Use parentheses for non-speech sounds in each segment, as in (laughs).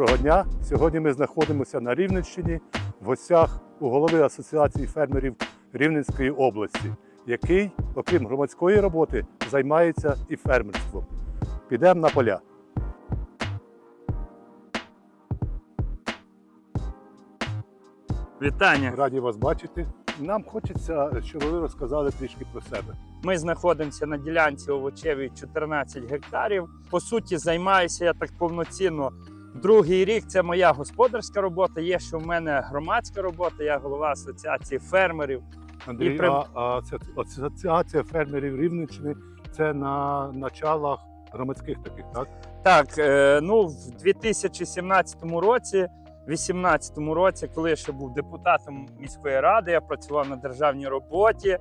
Доброго дня! Сьогодні ми знаходимося на Рівненщині в гостях у голови Асоціації фермерів Рівненської області, який, окрім громадської роботи, займається і фермерством. Підемо на поля. Вітання. Раді вас бачити. Нам хочеться, щоб ви розказали трішки про себе. Ми знаходимося на ділянці овочевій 14 гектарів. По суті, займаюся я так повноцінно. Другий рік це моя господарська робота. Є ще в мене громадська робота. Я голова асоціації фермерів. Андрій, І при- а, а це асоціація фермерів Рівненщини це на началах громадських таких, так? Так, е, ну в 2017 році, 2018 році, коли я ще був депутатом міської ради, я працював на державній роботі.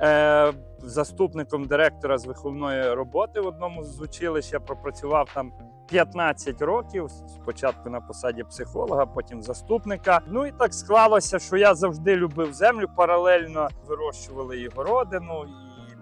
Е, заступником директора з виховної роботи в одному з училищ я пропрацював там 15 років. Спочатку на посаді психолога, потім заступника. Ну і так склалося, що я завжди любив землю. Паралельно вирощували і городину,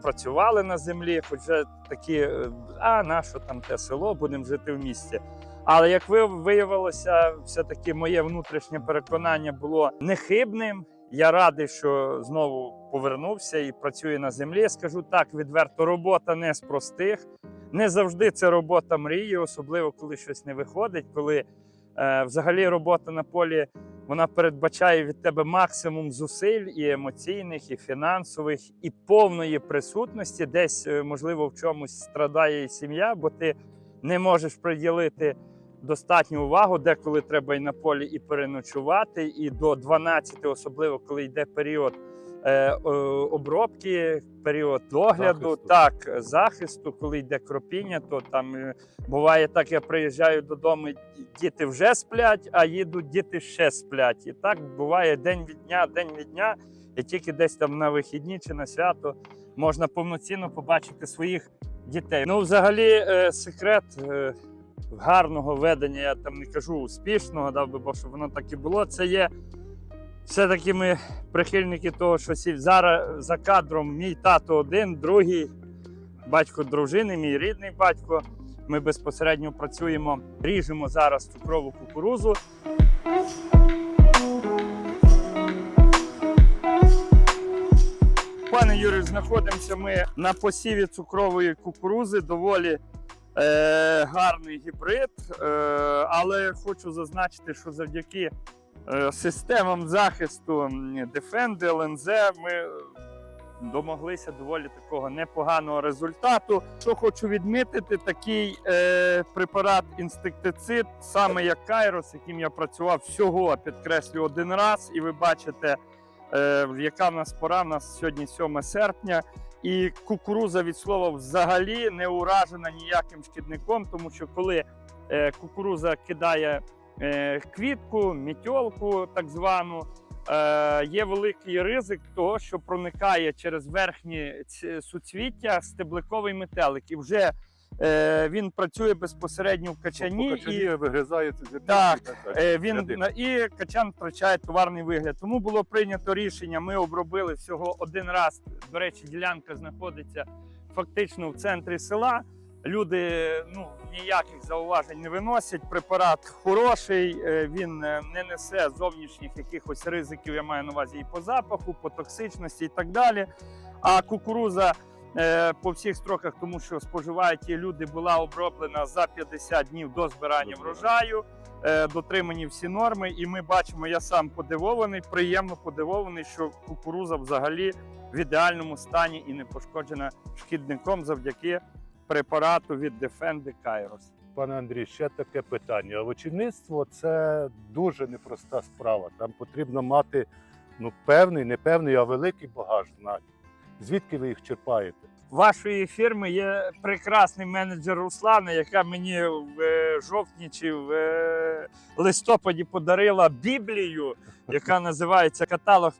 працювали на землі. Хоч такі, е, а на що там те село, будемо жити в місті. Але як ви виявилося, все-таки моє внутрішнє переконання було нехибним. Я радий, що знову повернувся і працюю на землі. Скажу так, відверто, робота не з простих. Не завжди це робота мрії, особливо коли щось не виходить. Коли е, взагалі робота на полі вона передбачає від тебе максимум зусиль і емоційних, і фінансових, і повної присутності. Десь, е, можливо, в чомусь страдає і сім'я, бо ти не можеш приділити достатню увагу, деколи треба і на полі і переночувати, і до 12, особливо коли йде період е, обробки, період догляду, Захисту. так, захисту, коли йде кропіння, то там е, буває так, я приїжджаю додому, діти вже сплять, а їдуть діти ще сплять. І так буває день від дня, день від дня, і тільки десь там на вихідні чи на свято можна повноцінно побачити своїх дітей. Ну, взагалі, е, секрет. е, гарного ведення, я там не кажу успішного, дав би Бог, щоб воно так і було. Це є все-таки ми прихильники того, що зараз за кадром мій тато один, другий батько дружини, мій рідний батько. Ми безпосередньо працюємо, ріжемо зараз цукрову кукурузу. Пане Юрію, знаходимося ми на посіві цукрової кукурузи. Доволі е, гарний гібрид. Е, але хочу зазначити, що завдяки системам захисту Defend, LNZ ми е, домоглися доволі такого непоганого результату. Що хочу відмітити, такий е, препарат інстиктицид, саме як Кайрос, яким я працював всього, підкреслю один раз, і ви бачите. Е, яка в нас пора? У нас сьогодні 7 серпня, і кукуруза від слова взагалі не уражена ніяким шкідником, тому що коли е, кукуруза кидає е, квітку, мітьолку, так звану, е, є великий ризик того, що проникає через верхні суцвіття стебликовий метелик. І вже е, він працює безпосередньо в качані. Покачані і зернятки Так, так. Е, Він на- і качан втрачає товарний вигляд. Тому було прийнято рішення. Ми обробили всього один раз. До речі, ділянка знаходиться фактично в центрі села. Люди ну ніяких зауважень не виносять. Препарат хороший, е, він е, не несе зовнішніх якихось ризиків. Я маю на увазі і по запаху, по токсичності і так далі. А кукуруза е, по всіх строках, тому що споживають її люди, була оброблена за 50 днів до збирання врожаю дотримані всі норми, і ми бачимо, я сам подивований, приємно подивований, що кукуруза взагалі в ідеальному стані і не пошкоджена шкідником завдяки препарату від Defendi Kairos. Пане Андрій, ще таке питання. Овочівництво це дуже непроста справа. Там потрібно мати ну, певний, не певний, а великий багаж знань. Звідки ви їх черпаєте? Вашої фірми є прекрасний менеджер Руслана, яка мені в е, жовтні чи в е, листопаді подарила Біблію, (laughs) яка називається каталог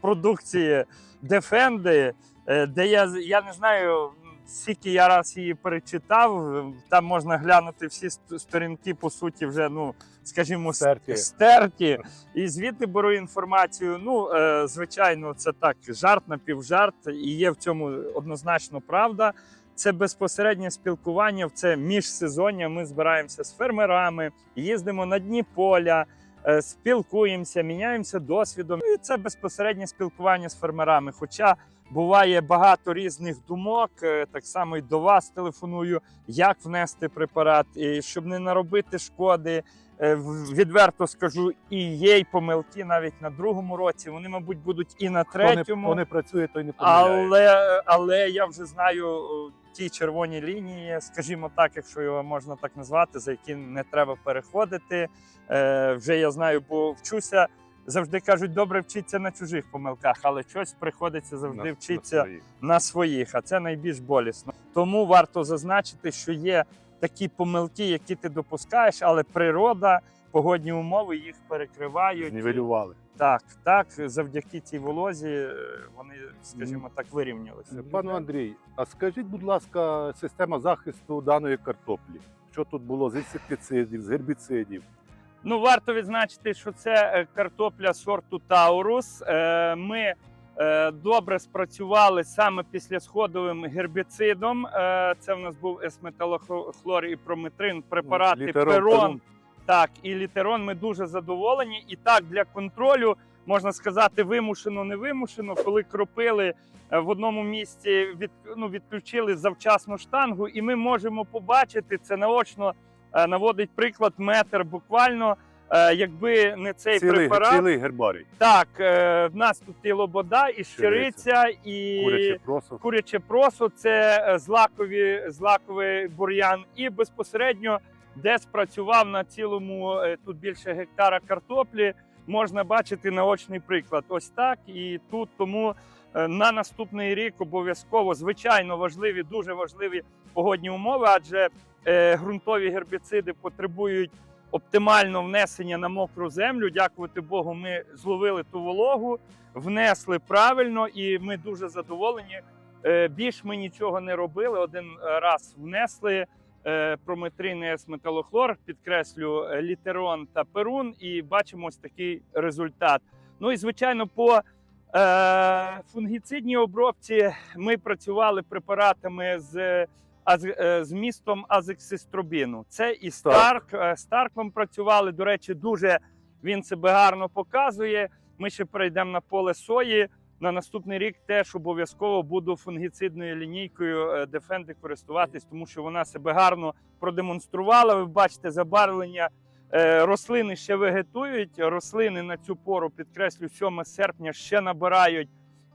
продукції Defendi, е, де я, я не знаю, скільки я раз її перечитав. Там можна глянути всі сторінки, по суті, вже, ну, скажімо, Стерті. стерті. І звідти беру інформацію. Ну, е, звичайно, це так, жарт напівжарт, і є в цьому однозначно правда. це безпосереднє спілкування, це міжсезоння. Ми збираємося з фермерами, їздимо на дні поля, спілкуємося, міняємося досвідом. І це безпосереднє спілкування з фермерами. Хоча буває багато різних думок, е, так само і до вас телефоную, як внести препарат, і щоб не наробити шкоди. Е, Відверто скажу, і є й помилки навіть на другому році. Вони, мабуть, будуть і на Хто не, третьому. хто не працює, той не помиляє. Але, але я вже знаю ті червоні лінії, скажімо так, якщо його можна так назвати, за які не треба переходити. Е, вже я знаю, бо вчуся. Завжди кажуть, добре вчиться на чужих помилках, але щось приходиться завжди На- вчитися на своїх. на своїх, а це найбільш болісно. Тому варто зазначити, що є такі помилки, які ти допускаєш, але природа, погодні умови їх перекривають. Знівелювали. Так, так, завдяки цій волозі е, вони, скажімо так, вирівнялися. Пане Андрій, а скажіть, будь ласка, система захисту даної картоплі. Що тут було з інсектицидів, з гербіцидів? Ну, варто відзначити, що це е, картопля сорту Таурус. Е, Ми добре спрацювали саме після сходовим гербіцидом. Це в нас був есметалохлор і прометрин, препарати Літерон, перон. Так, і літерон ми дуже задоволені. І так для контролю можна сказати, вимушено, не вимушено, коли кропили е, в одному місці, від, ну, відключили завчасну штангу, і ми можемо побачити це наочно. е, Наводить приклад метр. Буквально, е, якби не цей Цілий, препарат, цілий гербарій. так в нас тут і лобода, і щириця, і Куряче просо. куряче просо це злакові, злаковий бур'ян, і безпосередньо, де спрацював на цілому е, тут більше гектара картоплі, можна бачити наочний приклад. Ось так і тут тому. е, На наступний рік обов'язково звичайно важливі, дуже важливі погодні умови, адже е, ґрунтові гербіциди потребують оптимального внесення на мокру землю. Дякувати Богу, ми зловили ту вологу, внесли правильно, і ми дуже задоволені. Більш ми нічого не робили. Один раз внесли е, прометрин і есметалохлор, підкреслю е, літерон та перун, і бачимо ось такий результат. Ну і звичайно, по е, фунгіцидній обробці ми працювали препаратами з, аз, з містом азексистробіну. Це і Старк. Е, Старком працювали. До речі, дуже він себе гарно показує. Ми ще перейдемо на поле сої. На наступний рік теж обов'язково буду фунгіцидною лінійкою е, Defendi користуватись, тому що вона себе гарно продемонструвала. Ви бачите забарвлення. Е, Рослини ще вегетують. Рослини на цю пору, підкреслю, 7 серпня ще набирають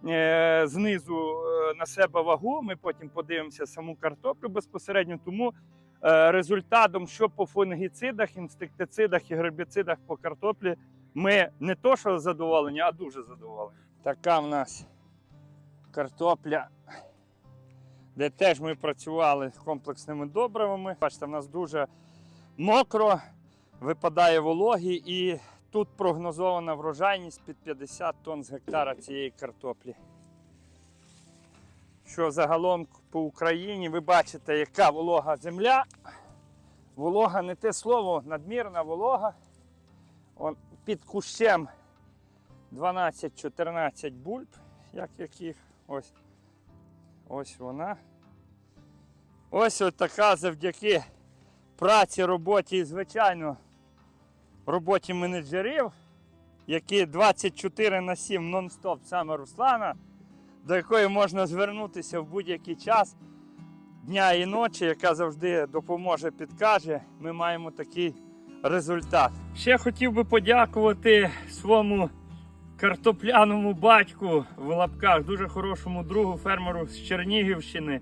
е, знизу на себе вагу. Ми потім подивимося саму картоплю безпосередньо. Тому результатом, що по фунгіцидах, інсектицидах і гербіцидах по картоплі, ми не то, що задоволені, а дуже задоволені. Така в нас картопля, де теж ми працювали з комплексними добривами. Бачите, в нас дуже мокро, випадає вологі, і тут прогнозована врожайність під 50 тонн з гектара цієї картоплі. Що загалом по Україні ви бачите, яка волога земля. Волога не те слово, надмірна волога. Он під кущем 12-14 бульб, як яких. Ось. Ось вона. Ось от така завдяки праці, роботі і, звичайно, роботі менеджерів, які 24 на 7 нон-стоп саме Руслана, до якої можна звернутися в будь-який час дня і ночі, яка завжди допоможе, підкаже. Ми маємо такий результат. Ще хотів би подякувати своєму картопляному батьку в лапках, дуже хорошому другу фермеру з Чернігівщини.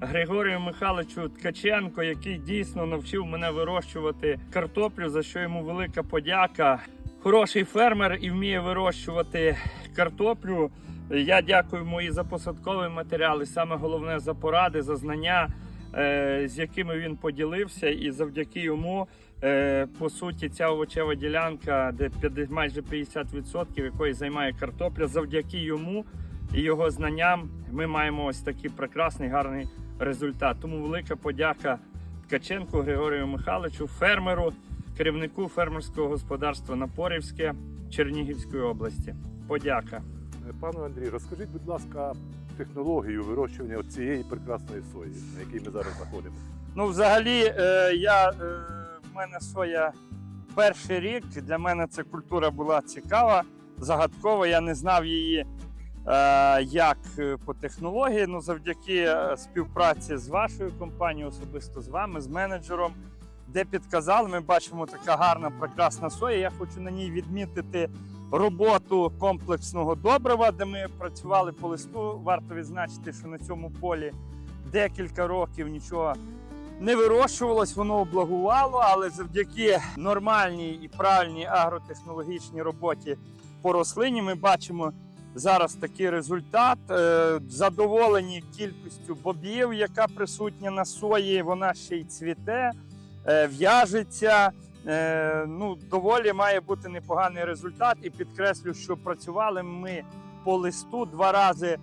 Григорію Михайловичу Ткаченко, який дійсно навчив мене вирощувати картоплю, за що йому велика подяка. Хороший фермер і вміє вирощувати картоплю. Я дякую йому за посадкові матеріали, саме головне за поради, за знання, е, з якими він поділився, і завдяки йому, по суті, ця овочева ділянка, де 50 майже 50% якої займає картопля, завдяки йому і його знанням ми маємо ось такий прекрасний гарний результат. Тому велика подяка Ткаченку Григорію Михайловичу, фермеру, керівнику фермерського господарства Напорівське Чернігівської області. Подяка. Е, Пане Андрій, розкажіть, будь ласка, технологію вирощування цієї прекрасної сої, на якій ми зараз знаходимося? Ну, взагалі, е, я, е, мене соя перший рік. Для мене ця культура була цікава, загадкова. Я не знав її е, як е, по технології. Ну, завдяки е, співпраці з вашою компанією, особисто з вами, з менеджером, де підказали, ми бачимо така гарна, прекрасна соя. Я хочу на ній відмітити роботу комплексного добрива, де ми працювали по листу. Варто відзначити, що на цьому полі декілька років нічого не вирощувалось, воно облагувало, але завдяки нормальній і правильній агротехнологічній роботі по рослині ми бачимо зараз такий результат. Е, Задоволені кількістю бобів, яка присутня на сої, вона ще й цвіте, е, в'яжеться. Е, Ну, доволі має бути непоганий результат. І підкреслю, що працювали ми по листу два рази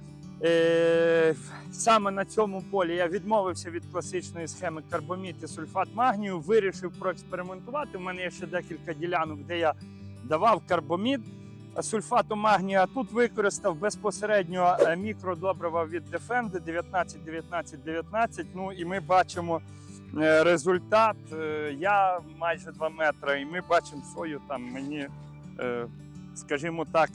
саме на цьому полі я відмовився від класичної схеми карбомід і сульфат магнію, вирішив проекспериментувати. У мене є ще декілька ділянок, де я давав карбомід е, сульфату магнію, а тут використав безпосередньо е, мікродобрива від Defend 19, 19, 19. Ну і ми бачимо е, результат. Е, Я майже 2 метри, і ми бачимо сою там мені, е, скажімо так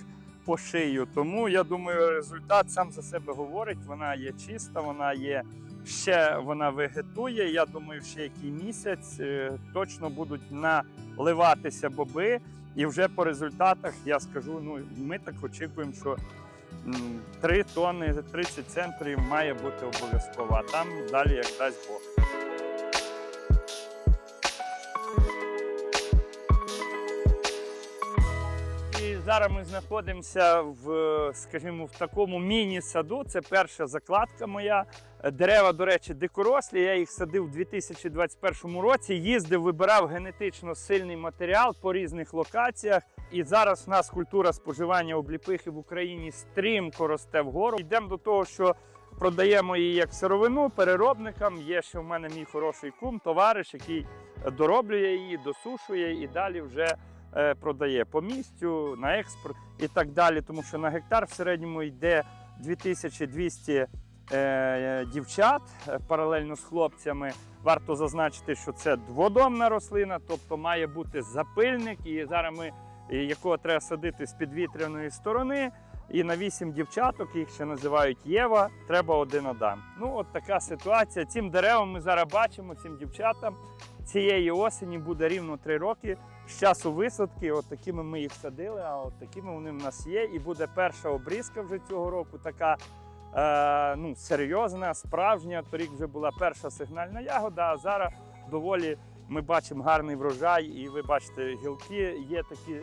по шию. Тому я думаю, результат сам за себе говорить. Вона є чиста, вона є ще вона вегетує. Я думаю, ще який місяць е, точно будуть наливатися боби. І вже по результатах я скажу: ну ми так очікуємо, що м, 3 тонни 30 центрів має бути обов'язково. А там далі як дасть Бог. Зараз ми знаходимося в, скажімо, в такому міні-саду. Це перша закладка моя. Дерева, до речі, дикорослі. Я їх садив у 2021 році. Їздив, вибирав генетично сильний матеріал по різних локаціях. І зараз в нас культура споживання обліпихи в Україні стрімко росте вгору. Йдемо до того, що продаємо її як сировину переробникам. Є ще в мене мій хороший кум, товариш, який дороблює її, досушує і далі вже продає по місцю, на експорт і так далі. Тому що на гектар в середньому йде 2200 е, дівчат е, паралельно з хлопцями. Варто зазначити, що це дводомна рослина, тобто має бути запильник, і зараз ми е, якого треба садити з підвітряної сторони. І на вісім дівчаток, їх ще називають Єва, треба один Адам. Ну, от така ситуація. Цим деревам ми зараз бачимо, цим дівчатам цієї осені буде рівно три роки з часу висадки. От такими ми їх садили, а от такими вони в нас є. І буде перша обрізка вже цього року, така е, ну, серйозна, справжня. Торік вже була перша сигнальна ягода, а зараз доволі ми бачимо гарний врожай, і ви бачите, гілки є такі е,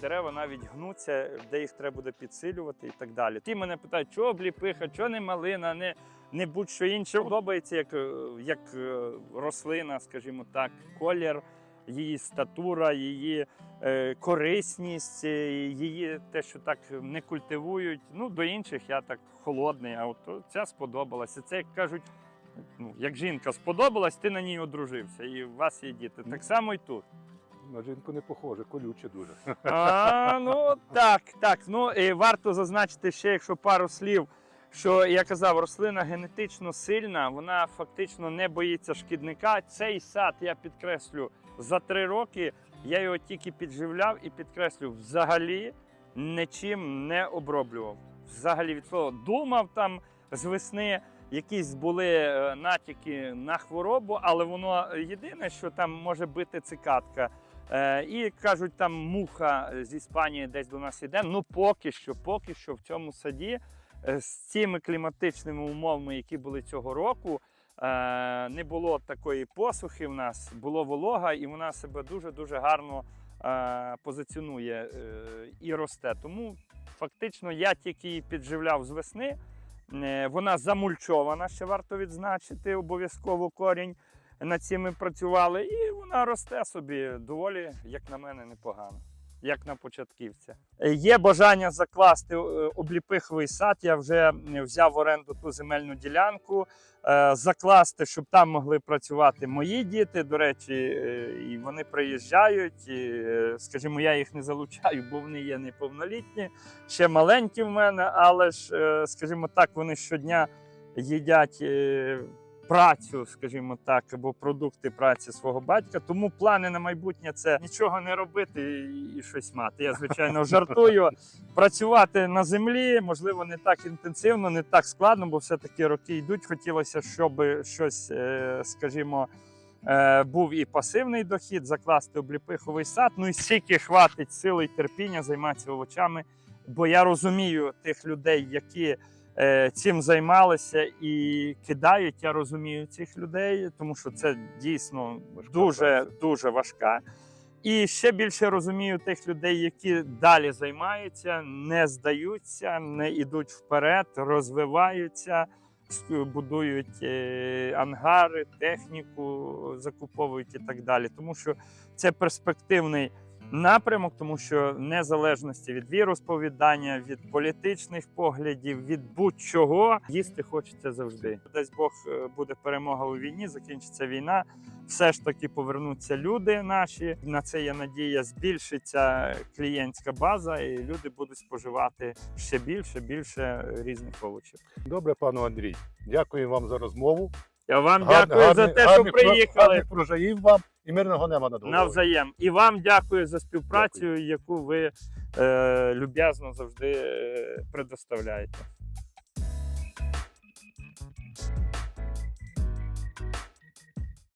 дерева, навіть гнуться, де їх треба буде підсилювати і так далі. Ті мене питають, чого обліпиха, чого не малина, не, не будь-що інше. Подобається як, е, як е, рослина, скажімо так, колір, її статура, її е, корисність, е, її те, що так не культивують. Ну, до інших я так холодний, а от ця сподобалася. Це як кажуть. Ну, як жінка сподобалась, ти на ній одружився, і у вас є діти. Так само і тут. На жінку не похоже, колюче дуже. А, ну так, так. Ну і варто зазначити ще, якщо пару слів, що я казав, рослина генетично сильна, вона фактично не боїться шкідника. Цей сад я підкреслю за три роки. Я його тільки підживляв і підкреслю, взагалі нічим не оброблював. Взагалі від слова думав там з весни. Якісь були е, натяки на хворобу, але воно єдине, що там може бити цикатка. Е, і кажуть, там муха з Іспанії десь до нас іде. Ну поки що, поки що в цьому саді е, з цими кліматичними умовами, які були цього року, не було такої посухи в нас, було волога, і вона себе дуже дуже гарно е, позиціонує е, і росте. Тому фактично я тільки її підживляв з весни. Е, Вона замульчована, ще варто відзначити, обов'язково корінь. Над цим ми працювали, і вона росте собі доволі, як на мене, непогано. Як на початківця. Е, Є бажання закласти е, обліпиховий сад. Я вже взяв в оренду ту земельну ділянку, е, закласти, щоб там могли працювати мої діти. До речі, і вони приїжджають. І, скажімо, я їх не залучаю, бо вони є неповнолітні, ще маленькі в мене, але ж, скажімо так, вони щодня їдять. Працю, скажімо так, або продукти праці свого батька. Тому плани на майбутнє це нічого не робити і, щось мати. Я звичайно жартую. Працювати на землі, можливо, не так інтенсивно, не так складно, бо все-таки роки йдуть. Хотілося, щоб щось, е, скажімо, е, був і пасивний дохід, закласти обліпиховий сад. Ну і стільки хватить сили і терпіння займатися овочами. Бо я розумію тих людей, які цим займалися і кидають. Я розумію цих людей, тому що це дійсно Важка дуже праця. дуже важка. І ще більше розумію тих людей, які далі займаються, не здаються, не йдуть вперед, розвиваються, будують е, ангари, техніку, закуповують і так далі. Тому що це перспективний напрямок, тому що незалежності від віросповідання, від політичних поглядів, від будь-чого їсти хочеться завжди. Дасть Бог е, буде перемога у війні, закінчиться війна. Все ж таки повернуться люди наші. На це є надія. Збільшиться клієнтська база, і люди будуть споживати ще більше, більше різних овочів. Добре, пану Андрій. Дякую вам за розмову. Я вам гарний, дякую за те, те, що приїхали. прожаїв вам і мирного неба над головою. Навзаєм. І вам дякую за співпрацю, яку ви е, люб'язно завжди е, предоставляєте.